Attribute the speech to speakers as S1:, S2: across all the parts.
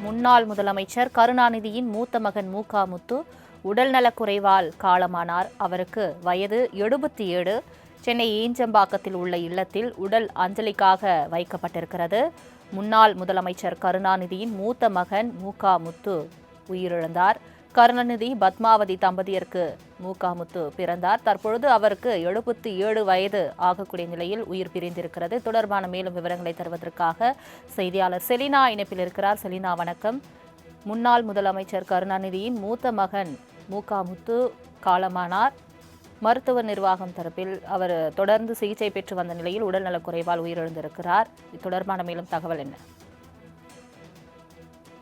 S1: முன்னாள் முதலமைச்சர் கருணாநிதியின் மூத்த மகன் மூகா முத்து உடல்நலக்குறைவால் காலமானார். அவருக்கு வயது எழுபத்தி ஏழு. சென்னை ஈஞ்சம்பாக்கத்தில் உள்ள இல்லத்தில் உடல் அஞ்சலிக்காக வைக்கப்பட்டிருக்கிறது. முன்னாள் முதலமைச்சர் கருணாநிதியின் மூத்த மகன் மு முத்து உயிரிழந்தார். கருணாநிதி பத்மாவதி தம்பதியருக்கு மூகாமுத்து பிறந்தார். தற்பொழுது அவருக்கு எழுபத்தி ஏழு வயது ஆகக்கூடிய நிலையில் உயிர் பிரிந்திருக்கிறது. தொடர்பான மேலும் விவரங்களை தருவதற்காக செய்தியாளர் செலினா இணைப்பில் இருக்கிறார். செலினா வணக்கம். முன்னாள் முதலமைச்சர் கருணாநிதியின் மூத்த மகன் மூகாமுத்து காலமானார். மருத்துவ நிர்வாகம் தரப்பில் அவர் தொடர்ந்து சிகிச்சை பெற்று வந்த நிலையில் உடல்நலக்குறைவால் உயிரிழந்திருக்கிறார். இது தொடர்பான மேலும் தகவல் என்ன?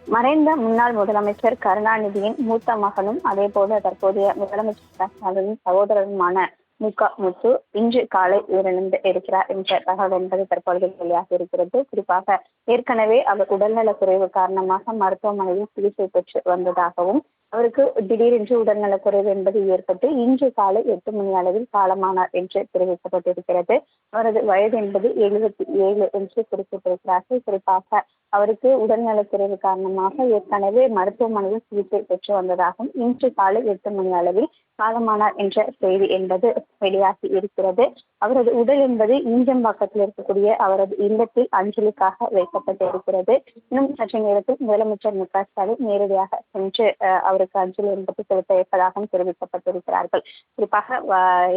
S2: மறைந்த முன்னாள் முதலமைச்சர் கருணாநிதியின் மூத்த மகனும் அதே போல தற்போதைய முதலமைச்சர் ஸ்டாலினின் சகோதரருமான முக முத்து இன்று காலை உயிரிழந்து இருக்கிறார் என்ற தகவல் என்பது தற்பொழுது வெளியாக இருக்கிறது. குறிப்பாக ஏற்கனவே அவர் உடல்நலக் குறைவு காரணமாக மருத்துவமனையில் சிகிச்சை பெற்று வந்ததாகவும் அவருக்கு திடீரென்று உடல்நலக்குறைவு என்பது ஏற்பட்டு இன்று காலை எட்டு மணி அளவில் காலமானார் என்று தெரிவிக்கப்பட்டிருக்கிறது. அவரது வயது என்பது எழுபத்தி ஏழு என்று குறிப்பிட்டிருக்கிறார்கள். குறிப்பாக அவருக்கு உடல்நலக்குறைவு காரணமாக ஏற்கனவே மருத்துவமனையில் சிகிச்சை பெற்று வந்ததாகவும் இன்று காலை எட்டு மணி அளவில் காலமானார் என்ற செய்தி என்பது வெளியாகி இருக்கிறது. அவரது உடல் என்பது ஈஞ்சம்பாக்கத்தில் இருக்கக்கூடிய அவரது இல்லத்தில் அஞ்சலிக்காக வைக்கப்பட்டிருக்கிறது இன்னும் சற்று நேரத்தில் முதலமைச்சர் மு க ஸ்டாலின் நேரடியாக சென்று அஹ், அவருக்கு அஞ்சலி என்பது செலுத்த இருப்பதாகவும் தெரிவிக்கப்பட்டிருக்கிறார்கள். குறிப்பாக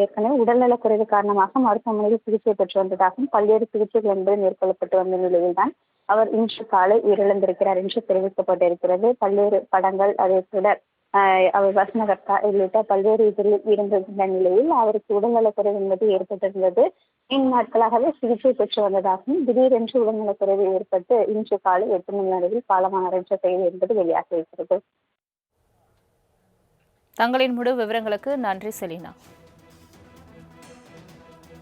S2: ஏற்கனவே உடல்நலக்குறைவு காரணமாக மருத்துவமனையில் சிகிச்சை பெற்று வந்ததாகவும் பல்வேறு சிகிச்சைகள் என்பது மேற்கொள்ளப்பட்டு வந்த நிலையில்தான் அவர் இன்று காலை உயிரிழந்திருக்கிறார் என்று தெரிவிக்கப்பட்டிருக்கிறது. பல்வேறு படங்கள் அதே கூட அவர் வசனகர்த்தா உள்ளிட்ட பல்வேறு இதில் இருந்திருந்த நிலையில் அவருக்கு உடல்நலக்குறைவு என்பது ஏற்பட்டிருந்தது. நீண்ட நாட்களாகவே சிகிச்சை பெற்று வந்ததாகவும் திடீரென்று உடல்நலக்குறைவு ஏற்பட்டு இன்று காலை எட்டு மணி அளவில் காலமானார் என்ற செய்தி என்பது வெளியாகி இருக்கிறது.
S1: தங்களின் முழு விவரங்களுக்கு நன்றி செலினா.